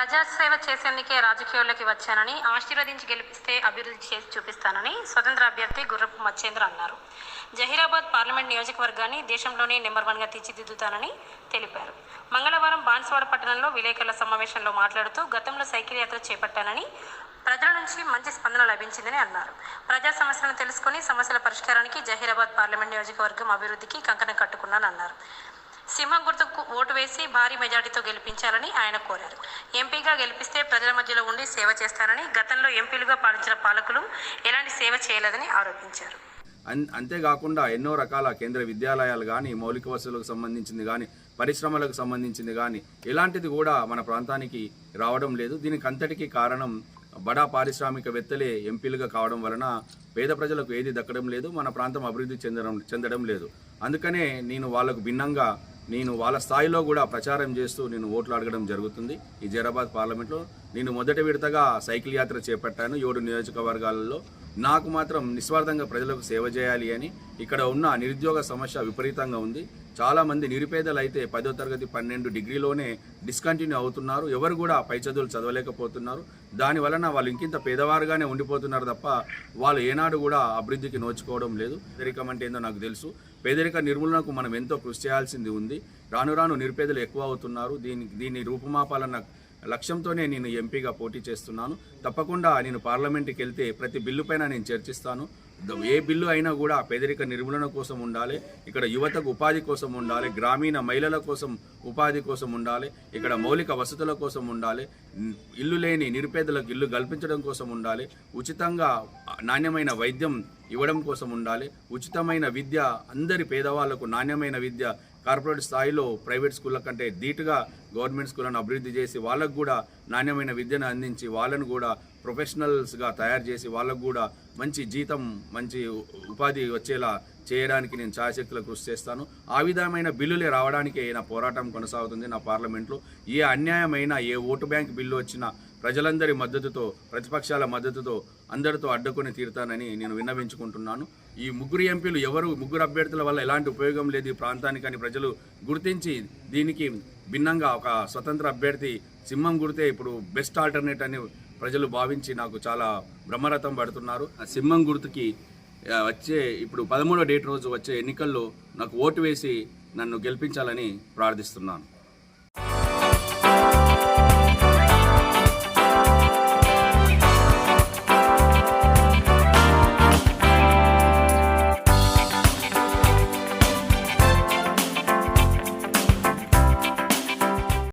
ప్రజాసేవ చేసేందుకే రాజకీయాల్లోకి వచ్చానని ఆశీర్వదించి గెలిపిస్తే అభివృద్ధి చేసి చూపిస్తానని స్వతంత్ర అభ్యర్థి గుర్రపు మచ్చేంద్ర అన్నారు. జహీరాబాద్ పార్లమెంట్ నియోజకవర్గాన్ని దేశంలోనే నెంబర్ వన్గా తీర్చిదిద్దుతానని తెలిపారు. మంగళవారం బాన్స్వాడ పట్టణంలో విలేకరుల సమావేశంలో మాట్లాడుతూ గతంలో సైకిల్ యాత్ర చేపట్టానని ప్రజల నుంచి మంచి స్పందన లభించిందని అన్నారు. ప్రజా సమస్యలను తెలుసుకుని సమస్యల పరిష్కారానికి జహీరాబాద్ పార్లమెంట్ నియోజకవర్గం అభివృద్ధికి కంకణం కట్టుకున్నానన్నారు. సింహం గుర్తుకు ఓటు వేసి భారీ మెజార్టీతో గెలిపించాలని ఆయన కోరారు. ఎంపీగా గెలిపిస్తే ప్రజల మధ్యలో ఉండి సేవ చేస్తానని గతంలో ఎంపీలుగా పాలించిన పాలకులు ఎలాంటి సేవ చేయలేదని ఆరోపించారు. అంతేకాకుండా ఎన్నో రకాల కేంద్ర విద్యాలయాలు కానీ మౌలిక వసతులకు సంబంధించింది కానీ పరిశ్రమలకు సంబంధించింది కానీ ఇలాంటిది కూడా మన ప్రాంతానికి రావడం లేదు. దీనికి అంతటికీ కారణం బడా పారిశ్రామికవేత్తలే ఎంపీలుగా కావడం వలన పేద ప్రజలకు ఏది దక్కడం లేదు మన ప్రాంతం అభివృద్ధి చెందడం చెందడం లేదు. అందుకనే నేను వాళ్ళకు భిన్నంగా నేను వాళ్ళ స్థాయిలో కూడా ప్రచారం చేస్తూ నేను ఓట్లు అడగడం జరుగుతుంది. ఈ జైరాబాద్ పార్లమెంట్లో నేను మొదటి విడతగా సైకిల్ యాత్ర చేపట్టాను ఏడు నియోజకవర్గాలలో. నాకు మాత్రం నిస్వార్థంగా ప్రజలకు సేవ చేయాలి అని ఇక్కడ ఉన్న నిరుద్యోగ సమస్య విపరీతంగా ఉంది. చాలామంది నిరుపేదలు అయితే పదో తరగతి పన్నెండు డిగ్రీలోనే డిస్కంటిన్యూ అవుతున్నారు. ఎవరు కూడా పై చదువులు చదవలేకపోతున్నారు. దాని వలన వాళ్ళు ఇంకింత పేదవారుగానే ఉండిపోతున్నారు తప్ప వాళ్ళు ఏనాడు కూడా అభివృద్ధికి నోచుకోవడం లేదు. పేదరికం అంటే ఏందో నాకు తెలుసు. పేదరిక నిర్మూలనకు మనం ఎంతో కృషి చేయాల్సింది ఉంది. రాను రాను నిరుపేదలు ఎక్కువ అవుతున్నారు. దీని దీన్ని రూపుమాపాలన్న లక్ష్యంతోనే నేను ఎంపీగా పోటీ చేస్తున్నాను. తప్పకుండా నేను పార్లమెంట్కి వెళ్తే ప్రతి బిల్లు పైన నేను చర్చిస్తాను. ఏ బిల్లు అయినా కూడా పేదరిక నిర్మూలన కోసం ఉండాలి. ఇక్కడ యువతకు ఉపాధి కోసం ఉండాలి. గ్రామీణ మహిళల కోసం ఉపాధి కోసం ఉండాలి. ఇక్కడ మౌలిక వసతుల కోసం ఉండాలి. ఇల్లు లేని నిరుపేదలకు ఇల్లు కల్పించడం కోసం ఉండాలి. ఉచితంగా నాణ్యమైన వైద్యం ఇవ్వడం కోసం ఉండాలి. ఉచితమైన విద్య అందరి పేదవాళ్ళకు నాణ్యమైన విద్య కార్పొరేట్ స్థాయిలో ప్రైవేట్ స్కూళ్ళ కంటే ధీటుగా గవర్నమెంట్ స్కూళ్ళను అభివృద్ధి చేసి వాళ్ళకు కూడా నాణ్యమైన విద్యను అందించి వాళ్ళను కూడా ప్రొఫెషనల్స్గా తయారు చేసి వాళ్ళకు కూడా మంచి జీతం మంచి ఉపాధి వచ్చేలా చేయడానికి నేను ఛాయశక్తులు కృషి చేస్తాను. ఆ విధమైన బిల్లులే రావడానికే నా పోరాటం కొనసాగుతుంది నా పార్లమెంట్లో. ఏ అన్యాయమైన ఏ ఓటు బ్యాంక్ బిల్లు వచ్చినా ప్రజలందరి మద్దతుతో ప్రతిపక్షాల మద్దతుతో అందరితో అడ్డుకొని తీరుతానని నేను విన్నవించుకుంటున్నాను. ఈ ముగ్గురు ఎంపీలు ఎవరు? ముగ్గురు అభ్యర్థుల వల్ల ఎలాంటి ఉపయోగం లేదు ఈ ప్రాంతానికి అని ప్రజలు గుర్తించి దీనికి భిన్నంగా ఒక స్వతంత్ర అభ్యర్థి సింహం గుర్తే ఇప్పుడు బెస్ట్ ఆల్టర్నేట్ అని ప్రజలు భావించి నాకు చాలా బ్రహ్మరథం పడుతున్నారు. ఆ సింహం గుర్తుకి వచ్చే ఇప్పుడు పదమూడో డేట్ రోజు వచ్చే ఎన్నికల్లో నాకు ఓటు వేసి నన్ను గెలిపించాలని ప్రార్థిస్తున్నాను.